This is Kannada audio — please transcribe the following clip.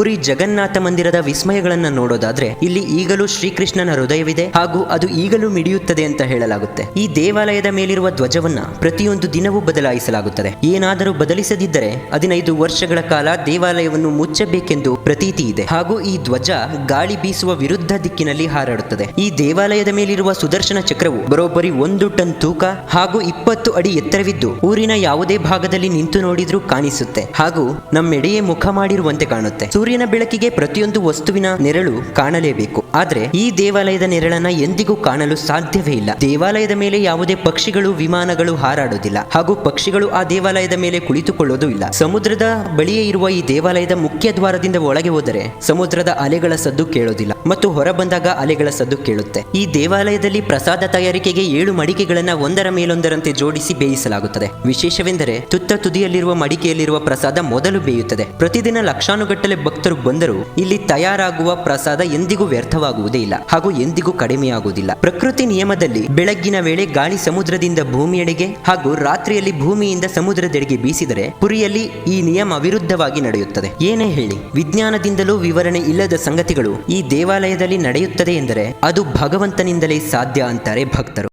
ಪುರಿ ಜಗನ್ನಾಥ ಮಂದಿರದ ವಿಸ್ಮಯಗಳನ್ನ ನೋಡೋದಾದ್ರೆ ಇಲ್ಲಿ ಈಗಲೂ ಶ್ರೀಕೃಷ್ಣನ ಹೃದಯವಿದೆ ಹಾಗೂ ಅದು ಈಗಲೂ ಮಿಡಿಯುತ್ತದೆ ಅಂತ ಹೇಳಲಾಗುತ್ತೆ. ಈ ದೇವಾಲಯದ ಮೇಲಿರುವ ಧ್ವಜವನ್ನ ಪ್ರತಿಯೊಂದು ದಿನವೂ ಬದಲಾಯಿಸಲಾಗುತ್ತದೆ. ಏನಾದರೂ ಬದಲಿಸದಿದ್ದರೆ ಹದಿನೈದು ವರ್ಷಗಳ ಕಾಲ ದೇವಾಲಯವನ್ನು ಮುಚ್ಚಬೇಕೆಂದು ಪ್ರತೀತಿ ಇದೆ. ಹಾಗೂ ಈ ಧ್ವಜ ಗಾಳಿ ಬೀಸುವ ವಿರುದ್ಧ ದಿಕ್ಕಿನಲ್ಲಿ ಹಾರಾಡುತ್ತದೆ. ಈ ದೇವಾಲಯದ ಮೇಲಿರುವ ಸುದರ್ಶನ ಚಕ್ರವು ಬರೋಬ್ಬರಿ ಒಂದು ಟನ್ ತೂಕ ಹಾಗೂ ಇಪ್ಪತ್ತು ಅಡಿ ಎತ್ತರವಿದ್ದು ಊರಿನ ಯಾವುದೇ ಭಾಗದಲ್ಲಿ ನಿಂತು ನೋಡಿದ್ರೂ ಕಾಣಿಸುತ್ತೆ ಹಾಗೂ ನಮ್ಮೆಡೆಯೇ ಮುಖ ಮಾಡಿರುವಂತೆ ಕಾಣುತ್ತೆ. ಸೂರ್ಯನ ಬೆಳಕಿಗೆ ಪ್ರತಿಯೊಂದು ವಸ್ತುವಿನ ನೆರಳು ಕಾಣಲೇಬೇಕು. ಆದ್ರೆ ಈ ದೇವಾಲಯದ ನೆರಳನ್ನ ಎಂದಿಗೂ ಕಾಣಲು ಸಾಧ್ಯವೇ ಇಲ್ಲ. ದೇವಾಲಯದ ಮೇಲೆ ಯಾವುದೇ ಪಕ್ಷಿಗಳು, ವಿಮಾನಗಳು ಹಾರಾಡುವುದಿಲ್ಲ ಹಾಗೂ ಪಕ್ಷಿಗಳು ಆ ದೇವಾಲಯದ ಮೇಲೆ ಕುಳಿತುಕೊಳ್ಳೋದು ಇಲ್ಲ. ಸಮುದ್ರದ ಬಳಿಯೇ ಇರುವ ಈ ದೇವಾಲಯದ ಮುಖ್ಯ ದ್ವಾರದಿಂದ ಒಳಗೆ ಹೋದರೆ ಸಮುದ್ರದ ಅಲೆಗಳ ಸದ್ದು ಕೇಳೋದಿಲ್ಲ ಮತ್ತು ಹೊರ ಬಂದಾಗ ಅಲೆಗಳ ಸದ್ದು ಕೇಳುತ್ತೆ. ಈ ದೇವಾಲಯದಲ್ಲಿ ಪ್ರಸಾದ ತಯಾರಿಕೆಗೆ ಏಳು ಮಡಿಕೆಗಳನ್ನ ಒಂದರ ಮೇಲೊಂದರಂತೆ ಜೋಡಿಸಿ ಬೇಯಿಸಲಾಗುತ್ತದೆ. ವಿಶೇಷವೆಂದರೆ ತುತ್ತ ತುದಿಯಲ್ಲಿರುವ ಮಡಿಕೆಯಲ್ಲಿರುವ ಪ್ರಸಾದ ಮೊದಲು ಬೇಯುತ್ತದೆ. ಪ್ರತಿದಿನ ಲಕ್ಷಾನುಗಟ್ಟಲೆ ಭಕ್ತರು ಬಂದರೂ ಇಲ್ಲಿ ತಯಾರಾಗುವ ಪ್ರಸಾದ ಎಂದಿಗೂ ವ್ಯರ್ಥವಾಗುವುದೇ ಇಲ್ಲ ಹಾಗೂ ಎಂದಿಗೂ ಕಡಿಮೆಯಾಗುವುದಿಲ್ಲ. ಪ್ರಕೃತಿ ನಿಯಮದಲ್ಲಿ ಬೆಳಗ್ಗಿನ ವೇಳೆ ಗಾಳಿ ಸಮುದ್ರದಿಂದ ಭೂಮಿಯೆಡೆಗೆ ಹಾಗೂ ರಾತ್ರಿಯಲ್ಲಿ ಭೂಮಿಯಿಂದ ಸಮುದ್ರದೆಡೆಗೆ ಬೀಸಿದರೆ ಪುರಿಯಲ್ಲಿ ಈ ನಿಯಮ ವಿರುದ್ಧವಾಗಿ ನಡೆಯುತ್ತದೆ. ಏನೇ ಹೇಳಿ, ವಿಜ್ಞಾನದಿಂದಲೂ ವಿವರಣೆ ಇಲ್ಲದ ಸಂಗತಿಗಳು ಈ ದೇವಾಲಯದಲ್ಲಿ ನಡೆಯುತ್ತದೆ ಎಂದರೆ ಅದು ಭಗವಂತನಿಂದಲೇ ಸಾಧ್ಯ ಅಂತಾರೆ ಭಕ್ತರು.